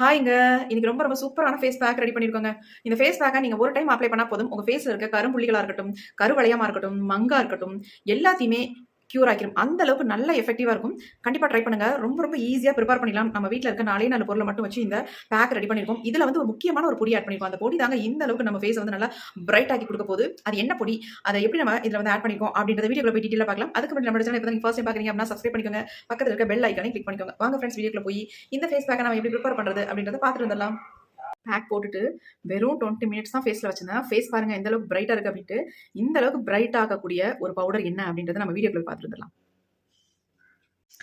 ஹாய்ங்க. இன்னைக்கு ரொம்ப ரொம்ப சூப்பரான ஃபேஸ் பேக் ரெடி பண்ணியிருக்கோங்க இந்த ஃபேஸ் பேக்கை நீங்கள் ஒரு டைம் அப்ளை பண்ணால் போதும். உங்கள் ஃபேஸில் இருக்க கரும்புள்ளிகளாக இருக்கட்டும் கருவளையமாக இருக்கட்டும் மங்கா இருக்கட்டும் எல்லாத்தையுமே க்யூர் ஆக்கிரும். அந்த அளவுக்கு நல்ல எஃபெக்டிவாக இருக்கும். கண்டிப்பாக ட்ரை பண்ணுங்க. ரொம்ப ரொம்ப ஈஸியாக ப்ரிப்பேர் பண்ணிடலாம். நம்ம வீட்டில் இருக்க நாலே நாலு பொருளை மட்டும் வச்சு இந்த பேக் ரெடி பண்ணியிருக்கோம் இதில் வந்து ஒரு முக்கியமான ஒரு பொடி ஆட் பண்ணியிருக்கோம் அந்த பொடி தாங்க இந்த அளவுக்கு நம்ம ஃபேஸ் வந்து நல்லா பிரைட் ஆக்கி கொடுக்க போது அது என்ன பொடி? அதை எப்படி நம்ம இதில் வந்து ஆட் பண்ணிருக்கோம் அப்படின்றத வீடியோக்குள்ள போய் டீட்டெயிலாக பார்க்கலாம். அதுக்கு முன்னாடி நம்ம சேனல் இப்போ நீங்கள் ஃபர்ஸ்ட் டைம் பார்க்குறீங்க அப்படின்னா சப்ஸ்கிரைப் பண்ணிக்கோங்க. பக்கத்தில் இருக்க பெல் ஐக்கானே கிளிக் பண்ணிக்கோங்க. வாங்க ஃப்ரெண்ட்ஸ் வீடியோக்குள்ள போய் இந்த ஃபேஸ் பேக்கை நம்ம எப்படி ப்ரிப்பேர் பண்ணுறது அப்படின்றத பார்த்துட்டு வந்துடலாம். பேக் போட்டுட்டு வெறும் டுவெண்ட்டி மினிட்ஸ் தான் ஃபேஸில் வச்சிருந்தேன். ஃபேஸ் பாருங்கள் எந்த அளவுக்கு பிரைட்டாக இருக்குது அப்படின்ட்டு. இந்த அளவுக்கு பிரைட் ஆகக்கூடிய ஒரு பவுடர் என்ன அப்படின்றத நம்ம வீடியோக்குள்ள பார்த்துருந்துடலாம்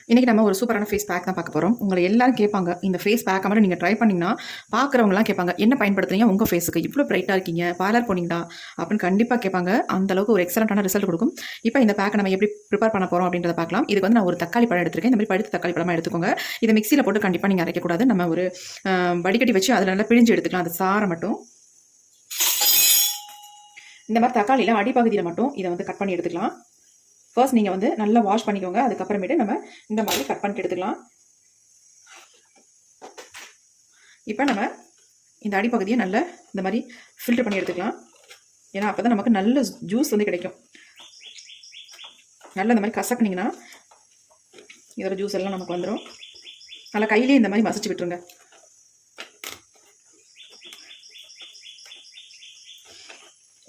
இன்றைக்கி இன்னைக்கு நம்ம ஒரு சூப்பரான ஃபேஸ் பேக் தான் பார்க்க போகிறோம் உங்களை எல்லாரும் கேட்பாங்க இந்த ஃபேஸ் பேக்கை மட்டும் நீங்கள் ட்ரை பண்ணிங்கன்னா பார்க்குறவங்களாம் கேட்பாங்க என்ன பயன்படுத்துறீங்க உங்கள் ஃபேஸுக்கு இவ்வளோ பிரைட்டாக இருக்கீங்க பார்லர் போனீங்களா? அப்படின்னு கண்டிப்பாக கேட்பாங்க. அந்த அளவுக்கு ஒரு எக்ஸலண்ட்டான ரிசல்ட் கொடுக்கும். இப்போ இந்த பேக்கை நம்ம எப்படி ப்ரிப்பேர் பண்ண போகிறோம் அப்படின்றத பார்க்கலாம். இதுக்கு வந்து நான் ஒரு தக்காளி பழம் எடுத்திருக்கேன். இந்த மாதிரி படுத்து தக்காளி பழமாக எடுத்துக்கோங்க. இதை மிக்சியில் போட்டு கண்டிப்பாக நீங்கள் அரைக்கக்கூடாது நம்ம ஒரு வடிகட்டி வச்சு அதில் நல்லா பிழிஞ்சு எடுத்துக்கலாம். அந்த சாரை மட்டும். இந்த மாதிரி தக்காளியில் அடிப்பகுதியில் மட்டும் இதை வந்து கட் பண்ணி எடுத்துக்கலாம். ஃபர்ஸ்ட் நீங்கள் வந்து நல்லா வாஷ் பண்ணிக்கோங்க. அதுக்கப்புறமேட்டு நம்ம இந்த மாதிரி கட் பண்ணிட்டு எடுத்துக்கலாம். இப்போ நம்ம இந்த அடிப்பகுதியை நல்லா இந்த மாதிரி ஃபில்டர் பண்ணி எடுத்துக்கலாம். ஏன்னா அப்போ தான் நமக்கு நல்ல ஜூஸ் வந்து கிடைக்கும். நல்லா இந்த மாதிரி கசக்குனிங்கன்னா இதோட ஜூஸ் எல்லாம் நமக்கு வந்துடும் நல்லா கையிலேயே இந்த மாதிரி மசிச்சு விட்டுருங்க.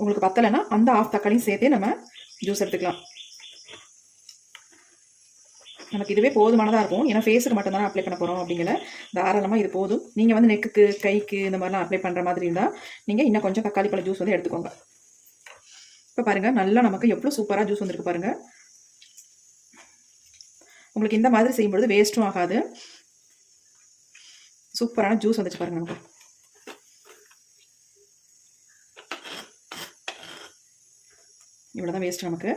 உங்களுக்கு பத்தலைன்னா அந்த ஆஃப் தக்காளியும் சேர்த்தே நம்ம ஜூஸ் எடுத்துக்கலாம். நமக்கு இதுவே போதுமானதாக இருக்கும். ஏன்னா ஃபேஸுக்கு மட்டும்தான் அப்ளை பண்ண போகிறோம் அப்படிங்கிற தாராளமாக இது போதும். நீங்கள் வந்து நெக்குக்கு கைக்கு இந்த மாதிரிலாம் அப்ளை பண்ணுற மாதிரி இருந்தால் நீங்கள் இன்னும் கொஞ்சம் தக்காளி பழ ஜூஸ் வந்து எடுத்துக்கோங்க. இப்போ பாருங்கள் நல்லா நமக்கு எவ்வளோ சூப்பராக ஜூஸ் வந்துருக்கு பாருங்கள் உங்களுக்கு இந்த மாதிரி செய்யும்பொழுது வேஸ்ட்டும் ஆகாது. சூப்பரான ஜூஸ் வந்துச்சு பாருங்கள் நமக்கு. இவ்வளோதான் வேஸ்ட் நமக்கு.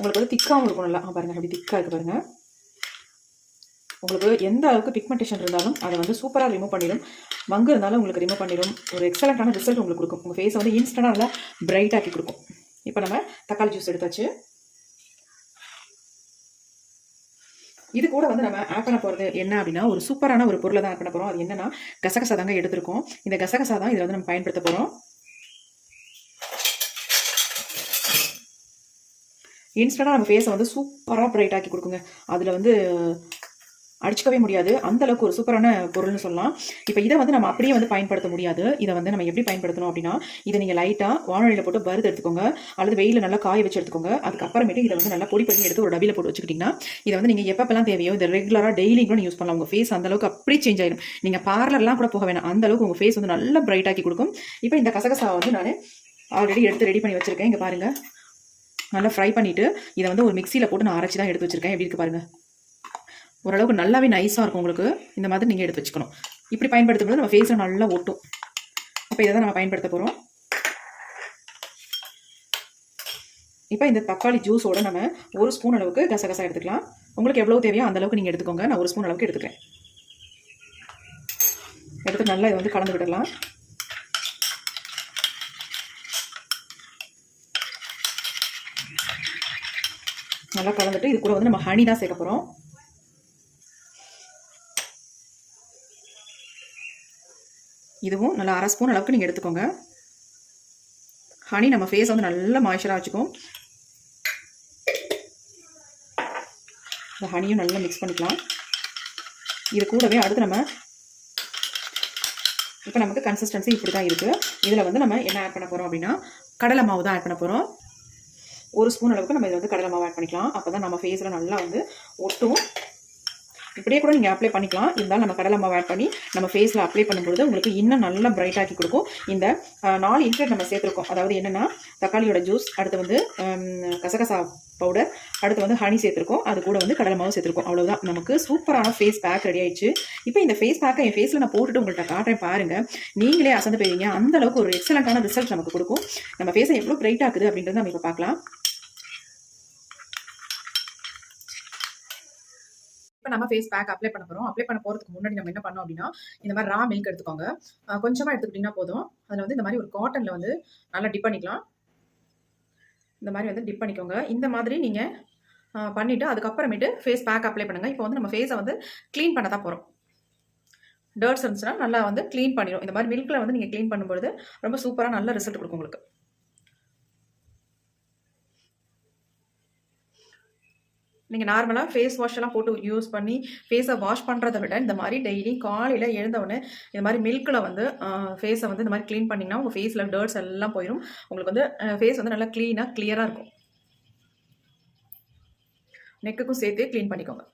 உங்களுக்கு வந்து திக்காகவும் இருக்கும் நல்லா பாருங்கள் அப்படி திக்காக இருக்குது பாருங்கள் உங்களுக்கு எந்த அளவுக்கு பிக்மெண்டேஷன் இருந்தாலும் அதை வந்து சூப்பராக ரிமூவ் பண்ணிடும். மங்கு இருந்தாலும் உங்களுக்கு ரிமூவ் பண்ணிடும். ஒரு எக்ஸலண்ட்டான ரிசல்ட் உங்களுக்கு கொடுக்கும். உங்கள் ஃபேஸை வந்து இன்ஸ்டண்டாக நல்லா பிரைட்டாக்கி கொடுக்கும். இப்போ நம்ம தக்காளி ஜூஸ் எடுத்தாச்சு. இது கூட வந்து நம்ம ஆட் பண்ண போகிறது என்ன அப்படின்னா ஒரு சூப்பரான ஒரு பொருளை தான் ஆட் பண்ண போகிறோம் அது என்னன்னா கசகசா தாங்க எடுத்திருக்கோம். இந்த கசகசா தான் இதில் வந்து நம்ம பயன்படுத்த போகிறோம் இன்ஸ்டண்ட்டாக நம்ம ஃபேஸை வந்து சூப்பராக பிரைட் ஆக்கி கொடுக்குங்க. அதில் வந்து அடிச்சுக்கவே முடியாது. அந்த அளவுக்கு ஒரு சூப்பரான பொருள்னு சொல்லலாம். இப்போ இதை வந்து நம்ம அப்படியே வந்து பயன்படுத்த முடியாது. இதை வந்து நம்ம எப்படி பயன்படுத்தணும் அப்படின்னா இதை நீங்கள் லைட்டாக வானொலியில் போட்டு பருத்து எடுத்துக்கோங்க. அல்லது வெயிலில் நல்லா காய வச்சு எடுத்துக்கோங்க. அதுக்கப்புறமேட்டு இதை வந்து நல்லா பொடி பண்ணி எடுத்து ஒரு டபியில் போட்டு வச்சுக்கிட்டிங்கன்னா இதை வந்து நீங்கள் எப்பப்பெல்லாம் தேவையோ இதை ரெகுலராக டெய்லி கூட யூஸ் பண்ணலாம். உங்கள் ஃபேஸ் அந்தளவுக்கு அப்படியே சேஞ்ச் ஆயிடும். நீங்கள் பார்லர்லாம் கூட போக வேணாம். அந்த அளவுக்கு உங்கள் ஃபேஸ் வந்து நல்லா பிரைட் ஆக்கி கொடுக்கும். இப்போ இந்த கசகசாவை வந்து நான் ஆல்ரெடி எடுத்து ரெடி பண்ணி வச்சுருக்கேன். இங்கே பாருங்கள் நல்லா ஃப்ரை பண்ணிவிட்டு இதை வந்து ஒரு மிக்சியில் போட்டு நான் அரைச்சி தான் எடுத்து வச்சுருக்கேன். எப்படி இருக்குது பாருங்கள் ஓரளவுக்கு நல்லாவே நைஸாக இருக்கும் உங்களுக்கு. இந்த மாதிரி நீங்கள் எடுத்து வச்சுக்கணும். இப்படி பயன்படுத்தும் போது நம்ம ஃபேஸில் நல்லா ஒட்டும். அப்போ இதை தான் நம்ம பயன்படுத்த போகிறோம் இப்போ இந்த தக்காளி ஜூஸோட நம்ம ஒரு ஸ்பூன் அளவுக்கு கசகசா எடுத்துக்கலாம். உங்களுக்கு எவ்வளோ தேவையோ அந்த அளவுக்கு நீங்கள் எடுத்துக்கோங்க. நான் ஒரு ஸ்பூன் அளவுக்கு எடுத்துக்கிறேன். எடுத்து நல்லா இதை வந்து கலந்து விடலாம். நல்லா கலந்துட்டு இது கூட வந்து நம்ம ஹனி தான் சேர்க்க போகிறோம் இதுவும் நல்லா அரை ஸ்பூன் அளவுக்கு நீங்கள் எடுத்துக்கோங்க. ஹனி நம்ம ஃபேஸ் வந்து நல்லா மாய்ச்சராக வச்சுக்கும். இந்த ஹனியும் நல்லா மிக்ஸ் பண்ணிக்கலாம். இது கூடவே அடுத்து நம்ம இப்போ நமக்கு கன்சிஸ்டன்சி இப்படி தான் இருக்குது இதில் வந்து நம்ம என்ன ஆட் பண்ண போகிறோம் அப்படின்னா கடலை மாவு தான் ஆட் பண்ண போகிறோம் ஒரு ஸ்பூன் அளவுக்கு நம்ம இதில் வந்து கடலை மாவு ஆட் பண்ணிக்கலாம். அப்போ தான் நம்ம ஃபேஸில் நல்லா வந்து ஒட்டும். இப்படியே கூட நீங்கள் அப்ளை பண்ணிக்கலாம். இருந்தாலும் நம்ம கடலை மாவு ஆட் பண்ணி நம்ம ஃபேஸில் அப்ளை பண்ணும்பொழுது உங்களுக்கு இன்னும் நல்லா பிரைட் ஆக்கி கொடுக்கும். இந்த நாலு இன்க்ரீட் நம்ம சேர்த்துருக்கோம். அதாவது என்னென்னா தக்காளியோட ஜூஸ் அடுத்து வந்து கசகசா பவுடர் அடுத்து வந்து ஹனி சேர்த்துருக்கோம். அது கூட வந்து கடலை மாவு சேர்த்துருக்கோம். அவ்வளோதான் நமக்கு சூப்பரான ஃபேஸ் பேக் ரெடி ஆயிடுச்சு. இப்போ இந்த ஃபேஸ் பேக்கை என் ஃபேஸில் நான் போட்டுட்டு உங்கள்கிட்ட காட்டுறேன் பாருங்க. நீங்களே அசந்து போயிருங்க அந்த அளவுக்கு ஒரு எக்ஸலண்ட்டான ரிசல்ட் நமக்கு கொடுக்கும். நம்ம ஃபேஸை எவ்வளோ பிரைட் ஆகுது அப்படின்றத நம்ம இப்போ பார்க்கலாம். இப்போ நம்ம ஃபேஸ் பேக் அப்ளை பண்ண போகிறோம் அப்ளை பண்ண போகிறதுக்கு முன்னாடி நம்ம என்ன பண்ணோம் அப்படின்னா இந்த மாதிரி ரா மில்க் எடுத்துக்கோங்க. கொஞ்சமாக எடுத்துக்கிட்டிங்கன்னா போதும். அதில் வந்து இந்த மாதிரி ஒரு காட்டனில் வந்து நல்லா டிப் பண்ணிக்கலாம். இந்த மாதிரி வந்து டிப் பண்ணிக்கோங்க. இந்த மாதிரி நீங்கள் பண்ணிவிட்டு அதுக்கப்புறமேட்டு ஃபேஸ் பேக் அப்ளை பண்ணுங்கள் இப்போ வந்து நம்ம ஃபேஸை வந்து க்ளீன் பண்ண தான் போகிறோம் டர்ட்ஸ் இருந்துச்சுன்னா நல்லா வந்து க்ளீன் பண்ணிடும் இந்த மாதிரி மில்கில் வந்து நீங்கள் க்ளீன் பண்ணும்பொழுது ரொம்ப சூப்பராக நல்ல ரிசல்ட் கொடுக்கும் உங்களுக்கு. நீங்கள் நார்மலாக ஃபேஸ் வாஷ் எல்லாம் போட்டு யூஸ் பண்ணி ஃபேஸை வாஷ் பண்ணுறதை விட இந்த மாதிரி டெய்லி காலையில் எழுந்தவுடனே இந்த மாதிரி மில்கில் வந்து ஃபேஸை வந்து இந்த மாதிரி க்ளீன் பண்ணிங்கன்னா உங்கள் ஃபேஸில் டர்ட்ஸ் எல்லாம் போயிடும் உங்களுக்கு வந்து ஃபேஸ் வந்து நல்லா க்ளீனாக கிளியராக இருக்கும். நெக்குக்கும் சேர்த்தே க்ளீன் பண்ணிக்கோங்க.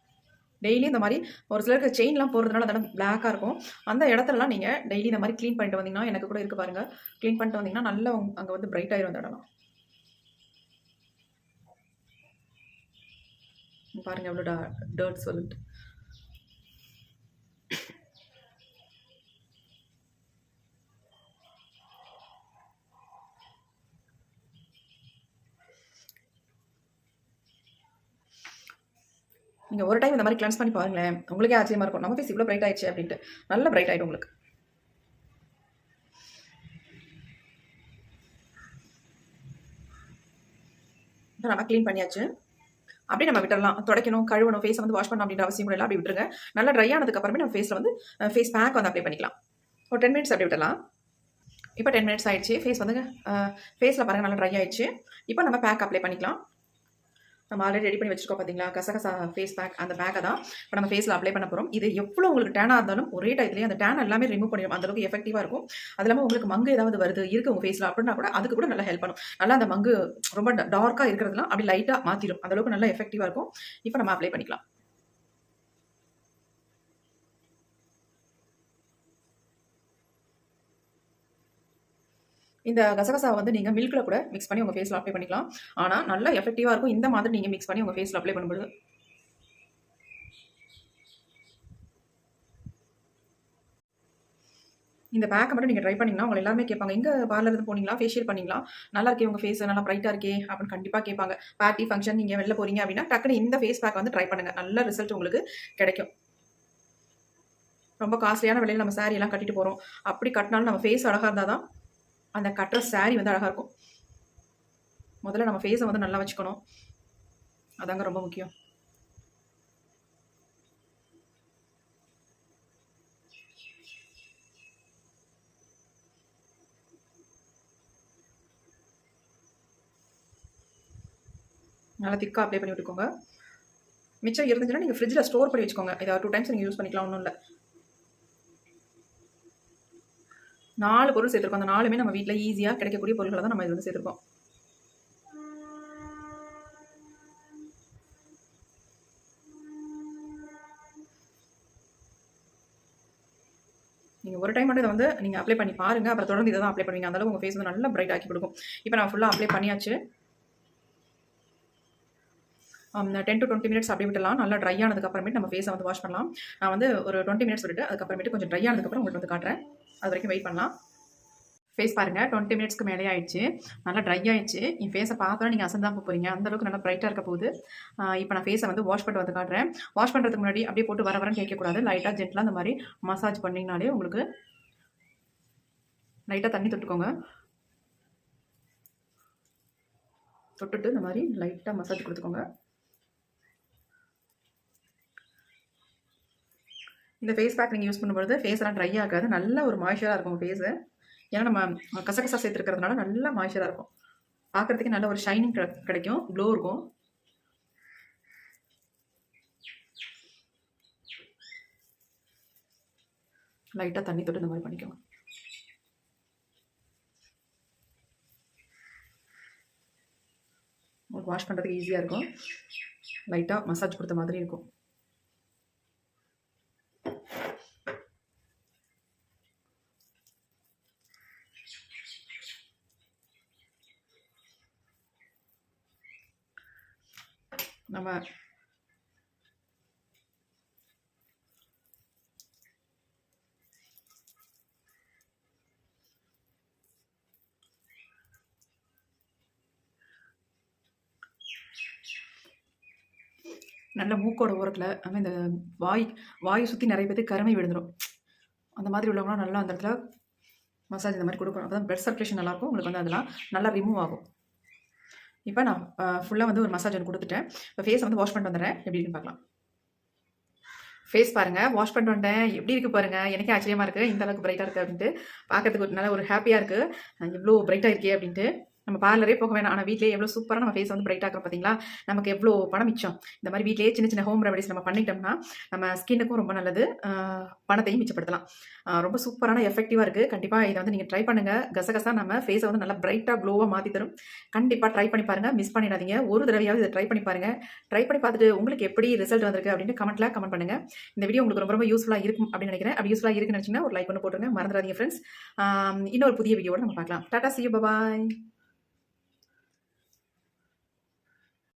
டெய்லி இந்த மாதிரி ஒரு சிலருக்கு செயின்லாம் போகிறதுனால அதெல்லாம் பிளாக்காக இருக்கும். அந்த இடத்துலலாம் நீங்கள் டெய்லி இந்த மாதிரி க்ளீன் பண்ணிட்டு வந்தீங்கன்னா எனக்கு கூட இருக்குது பாருங்கள் க்ளீன் பண்ணிட்டு வந்தீங்கன்னா நல்லா அங்கே வந்து பிரைட் ஆயிரும் அந்த இடம்லாம். பாருங்க எவ்வளோ டேர்ட் சொல்லிட்டு. நீங்கள் ஒரு டைம் இந்த மாதிரி கிளன்ஸ் பண்ணி பாருங்களேன். உங்களுக்கே ஆச்சரியமா இருக்கும். நம்ம ஃபேஸ் இவ்வளோ பிரைட் ஆயிடுச்சு அப்படின்ட்டு. நல்ல பிரைட் ஆகிடும் உங்களுக்கு. இப்போ நம்ம க்ளீன் பண்ணியாச்சு. அப்படியே நம்ம விட்டுடலாம் துடைக்கணும் கழுவணும் ஃபேஸை வந்து வாஷ் பண்ணணும் அப்படின்ற அவசியம் கூட இல்லை அப்படி விட்டுருங்க. நல்லா ட்ரை ஆனதுக்கு அப்புறமே நம்ம ஃபேஸில் வந்து ஃபேஸ் பேக் வந்து அப்ளை பண்ணிக்கலாம். ஒரு டென் மினிட்ஸ் அப்படி விடலாம் இப்போ டென் மினிட்ஸ் ஆயிடுச்சு. ஃபேஸ் வந்து ஃபேஸில் பாருங்கள் நல்லா ட்ரை ஆயிடுச்சு. இப்போ நம்ம பேக் அப்ளை பண்ணிக்கலாம். நம்ம ஆல்ரெடி ரெடி பண்ணி வச்சிருக்கோம் பார்த்தீங்களா கசகசா ஃபேஸ் பேக் அந்த பேக்கை தான் இப்போ நம்ம ஃபேஸில் அப்ளை பண்ண போகிறோம் இது எவ்வளோ உங்களுக்கு டேனாக இருந்தாலும் ஒரே டயத்துலேயே அந்த டேன் எல்லாமே ரிமூவ் பண்ணிடும். அந்த அளவுக்கு எஃபெக்டிவாக இருக்கும். அது இல்லாமல் உங்களுக்கு மங்கு ஏதாவது வருது இருக்கு உங்கள் ஃபேஸில் அப்படின்னா கூட அதுக்கு கூட நல்லா ஹெல்ப் பண்ணும். நல்லா அந்த மங்கு ரொம்ப டார்க்காக இருக்கிறதுலாம் அப்படி லைட்டாக மாற்றிடும் அந்த அளவுக்கு நல்லா எஃபெக்டிவாக இருக்கும். இப்போ நம்ம அப்ளை பண்ணிக்கலாம். இந்த கசகசா வந்து நீங்கள் மில்கில் கூட மிக்ஸ் பண்ணி உங்கள் ஃபேஸில் அப்ளை பண்ணிக்கலாம். ஆனால் நல்லா எஃபெக்டிவாக இருக்கும். இந்த மாதிரி நீங்கள் மிக்ஸ் பண்ணி உங்கள் ஃபேஸில் அப்ளை பண்ணும்போது. இந்த பேக்கை மட்டும் நீங்கள் ட்ரை பண்ணிங்கன்னா உங்களை எல்லாருமே கேட்பாங்க எங்கே பார்லருந்து போனீங்களா? ஃபேஷியல் பண்ணிங்களா? நல்லா இருக்கே உங்கள் ஃபேஸ் நல்லா பிரைட்டாக இருக்கே? அப்படின்னு கண்டிப்பாக கேட்பாங்க. பார்ட்டி ஃபங்க்ஷன் நீங்கள் வெளில போகிறீங்க அப்படின்னா டக்குனு இந்த ஃபேஸ் பேக் வந்து ட்ரை பண்ணுங்கள் நல்ல ரிசல்ட் உங்களுக்கு கிடைக்கும். ரொம்ப காஸ்ட்லியான விலையில் நம்ம saree எல்லாம் கட்டிட்டு போகிறோம் அப்படி கட்டினாலும் நம்ம ஃபேஸ் அழகாக இருந்தால் தான் அந்த கட்டுற சாரீ வந்து அழகாக இருக்கும். முதல்ல நம்ம ஃபேஸை வந்து நல்லா வச்சுக்கணும். அதாங்க ரொம்ப முக்கியம். நல்லா திக்காக அப்ளை பண்ணி விட்டுக்கோங்க. மிச்சம் இருந்துச்சுன்னா நீங்கள் ஃப்ரிட்ஜில் ஸ்டோர் பண்ணி வச்சுக்கோங்க. இதை டூ டைம்ஸ் நீங்கள் யூஸ் பண்ணிக்கலாம் ஒன்றும் இல்லை. நாலு பொருள் சேர்த்துருக்கோம். அந்த நாலுமே நம்ம வீட்டில் ஈஸியாக கிடைக்கக்கூடிய பொருட்களை தான் நம்ம இது வந்து சேர்த்துருக்கோம். நீங்கள் ஒரு டைம் மட்டும் இதை வந்து நீங்கள் அப்ளை பண்ணி பாருங்கள் அப்புறம் தொடர்ந்து இதை தான் அப்ளை பண்ணுவீங்க. அந்தளவு உங்கள் ஃபேஸ் வந்து நல்லா பிரைட் ஆக்கி கொடுக்கும். இப்போ நான் ஃபுல்லாக அப்ளை பண்ணியாச்சு. டென் டு டுவெண்ட்டி மினிட்ஸ் அப்படி விட்டலாம் நல்லா ட்ரை ஆனதுக்கு அப்புறமேட்டு நம்ம ஃபேஸை வந்து வாஷ் பண்ணலாம். நான் வந்து ஒரு டுவெண்ட்டி மினிட்ஸ் விட்டுட்டு அதுக்கப்புறமேட்டு கொஞ்சம் ட்ரை ஆனதுக்கப்புறம் உங்களுக்கு வந்து காட்டுறேன். அது வரைக்கும் வெயிட் பண்ணலாம். ஃபேஸ் பாருங்கள் டுவெண்ட்டி மினிட்ஸ்க்கு மேலே ஆயிடுச்சு. நல்லா ட்ரை ஆயிடுச்சு. என் ஃபேஸை பார்த்தா நீங்கள் அசந்தான் போகிறீங்க அந்த அளவுக்கு நல்லா ப்ரைட்டாக இருக்க போகுது. இப்போ நான் ஃபேஸை வந்து வாஷ் பண்ணிட்டு வந்து காட்டுறேன். வாஷ் பண்ணுறதுக்கு முன்னாடி அப்படியே போட்டு வர வரன்னு கேட்கக்கூடாது லைட்டாக ஜென்ட்லாக அந்த மாதிரி மசாஜ் பண்ணிங்கனாலே உங்களுக்கு லைட்டாக தண்ணி தொட்டுக்கோங்க. தொட்டுட்டு இந்த மாதிரி லைட்டாக மசாஜ் கொடுத்துக்கோங்க. இந்த ஃபேஸ் பேக் நீங்கள் யூஸ் பண்ணும்பொழுது ஃபேஸ்லாம் ட்ரை ஆகாது. நல்ல ஒரு மாய்ச்சராக இருக்கும் ஃபேஸு ஏன்னா நம்ம கசகசா சேர்த்துருக்கிறதுனால நல்லா மாய்ச்சராக இருக்கும். பார்க்குறதுக்கே நல்ல ஒரு ஷைனிங் கிடைக்கும். க்ளோ இருக்கும். லைட்டாக தண்ணி தொட்டு இந்த மாதிரி பண்ணிக்கோங்க. உங்களுக்கு வாஷ் பண்ணுறதுக்கு ஈஸியாக இருக்கும். லைட்டாக மசாஜ் கொடுத்த மாதிரி இருக்கும். நம்ம நல்ல மூக்கோட ஓரத்தில் நம்ம இந்த வாய் வாயை சுற்றி நிறைய பேருக்கு கருமை விழுந்துடும் அந்த மாதிரி உள்ளவங்களாம் நல்லா அந்த இடத்துல மசாஜ் இந்த மாதிரி கொடுக்கணும். அப்போ தான் பிளட் சர்க்குலேஷன் நல்லாயிருக்கும் உங்களுக்கு வந்து அதெல்லாம் நல்லா ரிமூவ் ஆகும். இப்போ நான் ஃபுல்லாக வந்து ஒரு மசாஜ் ஒன்று கொடுத்துட்டேன். இப்போ ஃபேஸை வந்து வாஷ் பண்ணிட்டு வந்துடுறேன். எப்படி இருக்குன்னு பார்க்கலாம். ஃபேஸ் பாருங்க. வாஷ் பண்ணிட்டு வந்தேன். எப்படி இருக்குது பாருங்கள் எனக்கே ஆச்சரியமாக இருக்கு. இந்த அளவுக்கு பிரைட்டா இருக்குது அப்படின்ட்டு. பார்க்கறதுக்கு ஒரு நல்ல ஒரு ஹாப்பியாக இருக்குது எவ்வளோ பிரைட்டாக இருக்கே அப்படின்ட்டு. நம்ம பார்லரே போக வேணாம். ஆனால் வீட்லயே எவ்வளோ சூப்பராக நம்ம ஃபேஸ் வந்து பிரைட் ஆகிறோம் பார்த்தீங்களா நமக்கு எவ்வளோ பணம் மிச்சம்? இந்த மாதிரி வீட்லயே சின்ன சின்ன ஹோம் ரெமடிஸ் நம்ம பண்ணிட்டோம்னா நம்ம ஸ்கின்னுக்கும் ரொம்ப நல்லது. பணத்தையும் மிச்சப்படுத்தலாம். ரொம்ப சூப்பரான எஃபெக்டிவாக இருக்குது கண்டிப்பாக இதை வந்து நீங்கள் ட்ரை பண்ணுங்கள் கசகசா நம்ம ஃபேஸை வந்து நல்லா பிரைட்டாக க்ளோவாக மாற்றி தரும். கண்டிப்பாக ட்ரை பண்ணி பாருங்கள் மிஸ் பண்ணிடாதீங்க. ஒரு தடவையாவது இதை ட்ரை பண்ணி பாருங்கள் ட்ரை பண்ணி பார்த்துட்டு உங்களுக்கு எப்படி ரிசல்ட் வந்திருக்கு அப்படின்னு கமெண்ட்டில் கமெண்ட் பண்ணுங்கள் இந்த வீடியோ உங்களுக்கு ரொம்ப ரொம்ப யூஸ்ஃபுல்லாக இருக்கும் அப்படின்னு நினைக்கிறேன். அப்படி யூஸ்ஃபுல்லாக இருக்குன்னு நினச்சிங்கன்னா ஒரு லைக் பண்ணி போட்டுருங்க. மறந்துடாதீங்க ஃப்ரெண்ட்ஸ் இன்னொரு புதிய வீடியோட நம்ம பார்க்கலாம். டாடா சி பாய்